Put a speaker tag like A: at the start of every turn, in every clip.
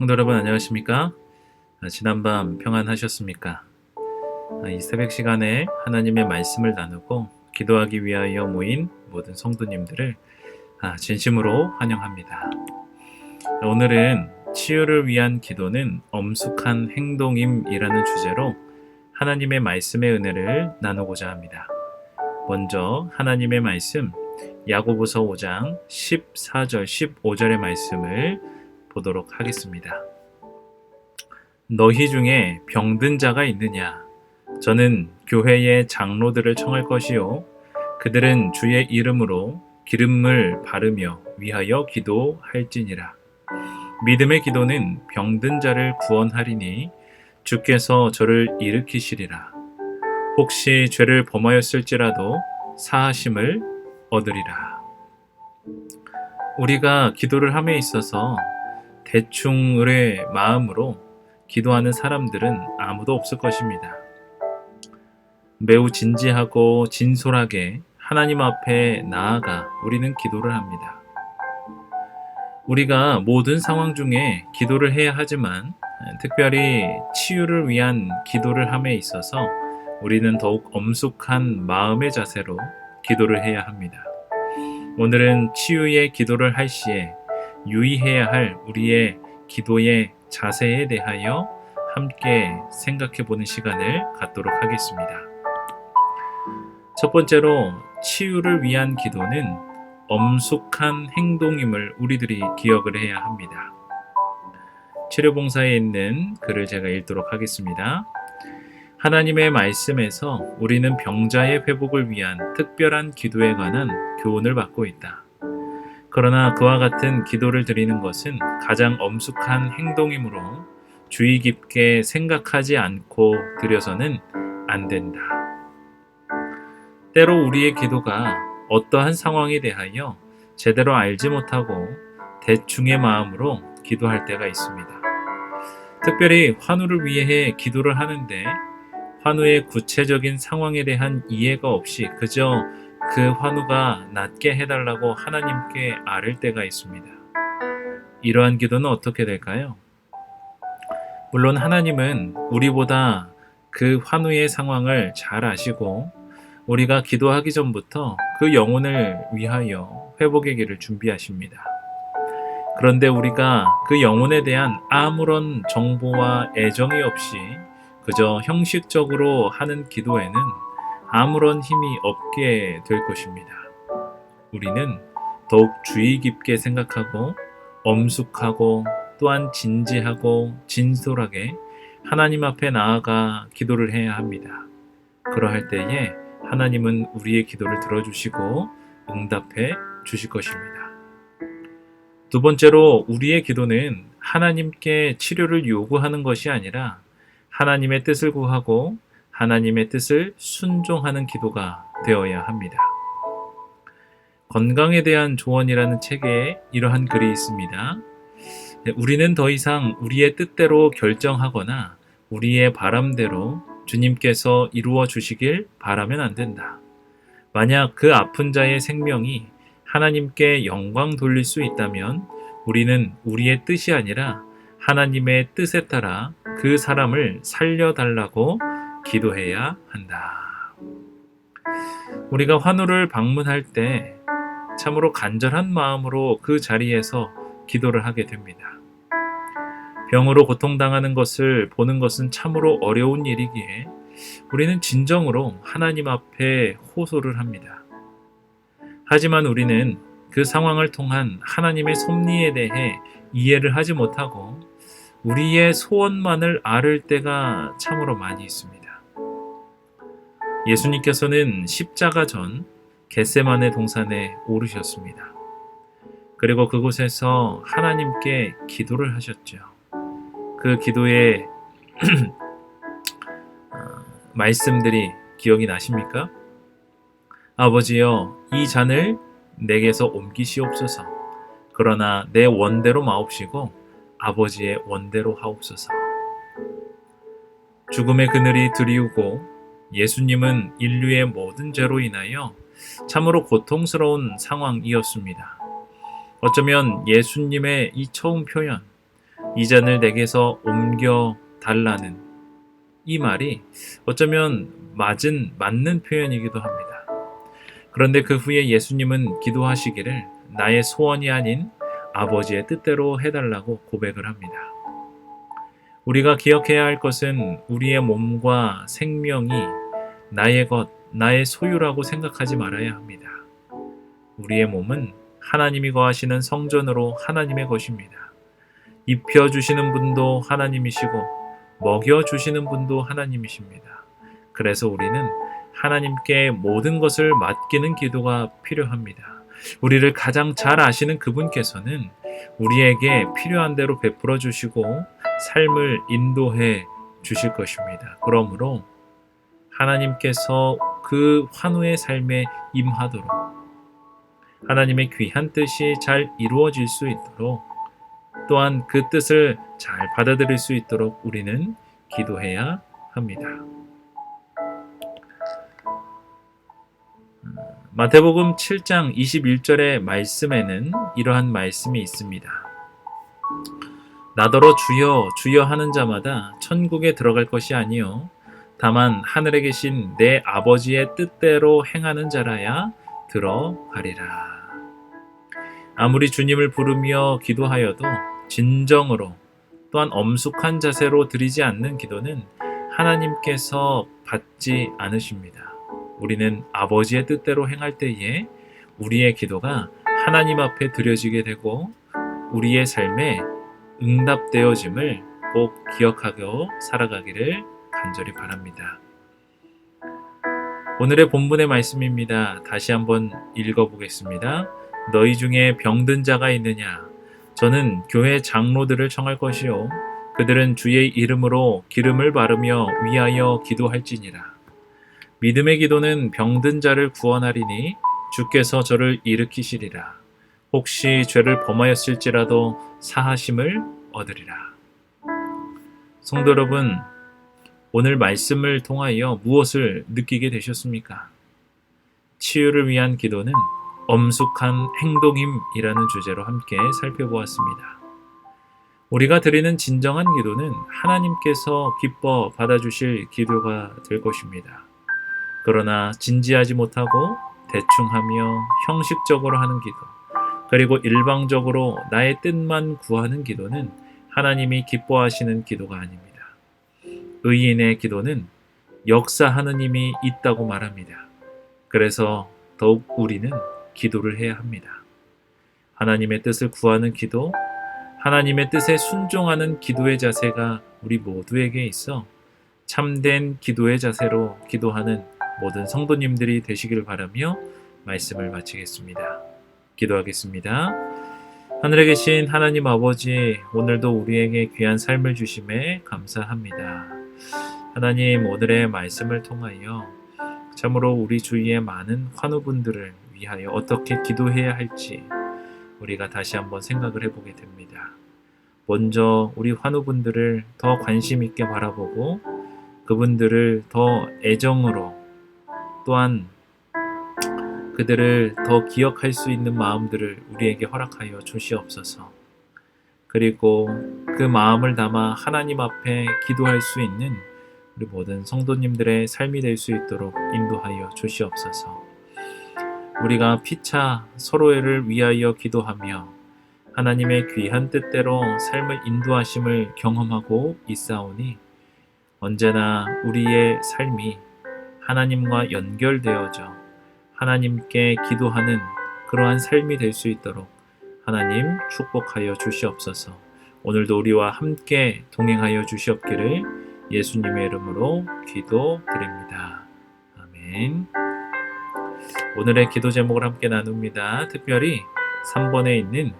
A: 성도 여러분 안녕하십니까? 아, 지난밤 평안하셨습니까? 아, 이 새벽 시간에 하나님의 말씀을 나누고 기도하기 위하여 모인 모든 성도님들을 아, 진심으로 환영합니다. 오늘은 치유를 위한 기도는 엄숙한 행동임이라는 주제로 하나님의 말씀의 은혜를 나누고자 합니다. 먼저 하나님의 말씀 야고보서 5장 14절 15절의 말씀을 보도록 하겠습니다. 너희 중에 병든 자가 있느냐? 저는 교회의 장로들을 청할 것이요. 그들은 주의 이름으로 기름을 바르며 위하여 기도할지니라. 믿음의 기도는 병든 자를 구원하리니 주께서 저를 일으키시리라. 혹시 죄를 범하였을지라도 사하심을 얻으리라. 우리가 기도를 함에 있어서 대충의 마음으로 기도하는 사람들은 아무도 없을 것입니다. 매우 진지하고 진솔하게 하나님 앞에 나아가 우리는 기도를 합니다. 우리가 모든 상황 중에 기도를 해야 하지만 특별히 치유를 위한 기도를 함에 있어서 우리는 더욱 엄숙한 마음의 자세로 기도를 해야 합니다. 오늘은 치유의 기도를 할 시에 유의해야 할 우리의 기도의 자세에 대하여 함께 생각해 보는 시간을 갖도록 하겠습니다. 첫 번째로 치유를 위한 기도는 엄숙한 행동임을 우리들이 기억을 해야 합니다. 치료봉사에 있는 글을 제가 읽도록 하겠습니다. 하나님의 말씀에서 우리는 병자의 회복을 위한 특별한 기도에 관한 교훈을 받고 있다. 그러나 그와 같은 기도를 드리는 것은 가장 엄숙한 행동이므로 주의 깊게 생각하지 않고 드려서는 안 된다. 때로 우리의 기도가 어떠한 상황에 대하여 제대로 알지 못하고 대충의 마음으로 기도할 때가 있습니다. 특별히 환우를 위해 기도를 하는데 환우의 구체적인 상황에 대한 이해가 없이 그저 그 환우가 낫게 해달라고 하나님께 아를 때가 있습니다. 이러한 기도는 어떻게 될까요? 물론 하나님은 우리보다 그 환우의 상황을 잘 아시고 우리가 기도하기 전부터 그 영혼을 위하여 회복의 길을 준비하십니다. 그런데 우리가 그 영혼에 대한 아무런 정보와 애정이 없이 그저 형식적으로 하는 기도에는 아무런 힘이 없게 될 것입니다. 우리는 더욱 주의 깊게 생각하고 엄숙하고 또한 진지하고 진솔하게 하나님 앞에 나아가 기도를 해야 합니다. 그러할 때에 하나님은 우리의 기도를 들어주시고 응답해 주실 것입니다. 두 번째로 우리의 기도는 하나님께 치료를 요구하는 것이 아니라 하나님의 뜻을 구하고 하나님의 뜻을 순종하는 기도가 되어야 합니다. 건강에 대한 조언이라는 책에 이러한 글이 있습니다. 우리는 더 이상 우리의 뜻대로 결정하거나 우리의 바람대로 주님께서 이루어 주시길 바라면 안 된다. 만약 그 아픈 자의 생명이 하나님께 영광 돌릴 수 있다면 우리는 우리의 뜻이 아니라 하나님의 뜻에 따라 그 사람을 살려달라고 기도해야 한다. 우리가 환우를 방문할 때 참으로 간절한 마음으로 그 자리에서 기도를 하게 됩니다. 병으로 고통당하는 것을 보는 것은 참으로 어려운 일이기에 우리는 진정으로 하나님 앞에 호소를 합니다. 하지만 우리는 그 상황을 통한 하나님의 섭리에 대해 이해를 하지 못하고 우리의 소원만을 앓을 때가 참으로 많이 있습니다. 예수님께서는 십자가 전 겟세만의 동산에 오르셨습니다. 그리고 그곳에서 하나님께 기도를 하셨죠. 그 기도의 어, 말씀들이 기억이 나십니까? 아버지여, 이 잔을 내게서 옮기시옵소서. 그러나 내 원대로 마옵시고 아버지의 원대로 하옵소서. 죽음의 그늘이 드리우고 예수님은 인류의 모든 죄로 인하여 참으로 고통스러운 상황이었습니다. 어쩌면 예수님의 이 처음 표현, 이 잔을 내게서 옮겨 달라는 이 말이 어쩌면 맞은 맞는 표현이기도 합니다. 그런데 그 후에 예수님은 기도하시기를 나의 소원이 아닌 아버지의 뜻대로 해달라고 고백을 합니다. 우리가 기억해야 할 것은 우리의 몸과 생명이 나의 것, 나의 소유라고 생각하지 말아야 합니다. 우리의 몸은 하나님이 거하시는 성전으로 하나님의 것입니다. 입혀주시는 분도 하나님이시고, 먹여주시는 분도 하나님이십니다. 그래서 우리는 하나님께 모든 것을 맡기는 기도가 필요합니다. 우리를 가장 잘 아시는 그분께서는 우리에게 필요한 대로 베풀어 주시고 삶을 인도해 주실 것입니다. 그러므로 하나님께서 그 환우의 삶에 임하도록 하나님의 귀한 뜻이 잘 이루어질 수 있도록 또한 그 뜻을 잘 받아들일 수 있도록 우리는 기도해야 합니다. 마태복음 7장 21절의 말씀에는 이러한 말씀이 있습니다. 나더러 주여 주여 하는 자마다 천국에 들어갈 것이 아니요 다만 하늘에 계신 내 아버지의 뜻대로 행하는 자라야 들어가리라. 아무리 주님을 부르며 기도하여도 진정으로 또한 엄숙한 자세로 드리지 않는 기도는 하나님께서 받지 않으십니다. 우리는 아버지의 뜻대로 행할 때에 우리의 기도가 하나님 앞에 드려지게 되고 우리의 삶에 응답되어짐을 꼭 기억하고 살아가기를 간절히 바랍니다. 오늘의 본문의 말씀입니다. 다시 한번 읽어보겠습니다. 너희 중에 병든 자가 있느냐? 저는 교회 장로들을 청할 것이요. 그들은 주의 이름으로 기름을 바르며 위하여 기도할지니라. 믿음의 기도는 병든 자를 구원하리니 주께서 저를 일으키시리라. 혹시 죄를 범하였을지라도 사하심을 얻으리라. 성도 여러분, 오늘 말씀을 통하여 무엇을 느끼게 되셨습니까? 치유를 위한 기도는 엄숙한 행동임이라는 주제로 함께 살펴보았습니다. 우리가 드리는 진정한 기도는 하나님께서 기뻐 받아주실 기도가 될 것입니다. 그러나 진지하지 못하고 대충하며 형식적으로 하는 기도, 그리고 일방적으로 나의 뜻만 구하는 기도는 하나님이 기뻐하시는 기도가 아닙니다. 의인의 기도는 역사하는 힘이 있다고 말합니다. 그래서 더욱 우리는 기도를 해야 합니다. 하나님의 뜻을 구하는 기도, 하나님의 뜻에 순종하는 기도의 자세가 우리 모두에게 있어 참된 기도의 자세로 기도하는 모든 성도님들이 되시기를 바라며 말씀을 마치겠습니다. 기도하겠습니다. 하늘에 계신 하나님 아버지, 오늘도 우리에게 귀한 삶을 주심에 감사합니다. 하나님, 오늘의 말씀을 통하여 참으로 우리 주위의 많은 환우분들을 위하여 어떻게 기도해야 할지 우리가 다시 한번 생각을 해보게 됩니다. 먼저 우리 환우분들을 더 관심 있게 바라보고 그분들을 더 애정으로 또한 그들을 더 기억할 수 있는 마음들을 우리에게 허락하여 주시옵소서. 그리고 그 마음을 담아 하나님 앞에 기도할 수 있는 우리 모든 성도님들의 삶이 될 수 있도록 인도하여 주시옵소서. 우리가 피차 서로를 위하여 기도하며 하나님의 귀한 뜻대로 삶을 인도하심을 경험하고 있사오니 언제나 우리의 삶이 하나님과 연결되어져 하나님께 기도하는 그러한 삶이 될 수 있도록 하나님 축복하여 주시옵소서. 오늘도 우리와 함께 동행하여 주시옵기를 예수님의 이름으로 기도드립니다. 아멘. 오늘의 기도 제목을 함께 나눕니다. 특별히 3번에 있는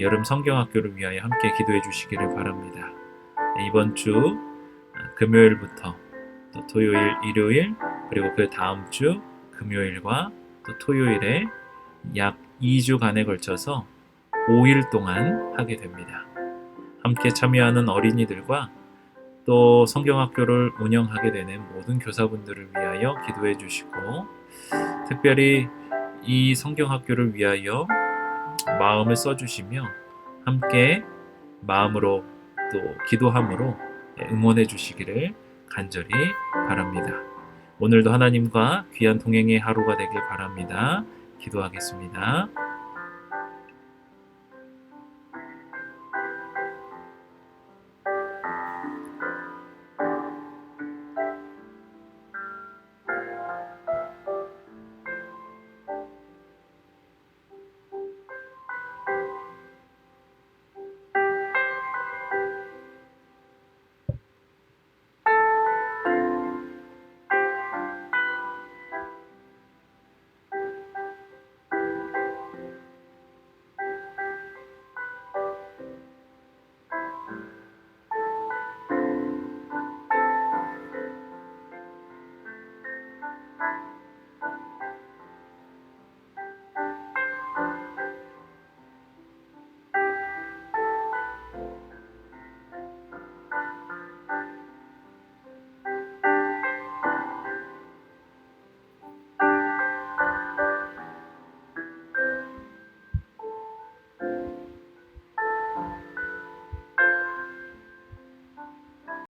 A: 여름 성경학교를 위하여 함께 기도해 주시기를 바랍니다. 이번 주 금요일부터 토요일, 일요일, 그리고 그 다음 주 금요일과 또 토요일에 약 2주간에 걸쳐서 5일 동안 하게 됩니다. 함께 참여하는 어린이들과 또 성경학교를 운영하게 되는 모든 교사분들을 위하여 기도해 주시고 특별히 이 성경학교를 위하여 마음을 써주시며 함께 마음으로 또 기도함으로 응원해 주시기를 간절히 바랍니다. 오늘도 하나님과 귀한 동행의 하루가 되길 바랍니다. 기도하겠습니다.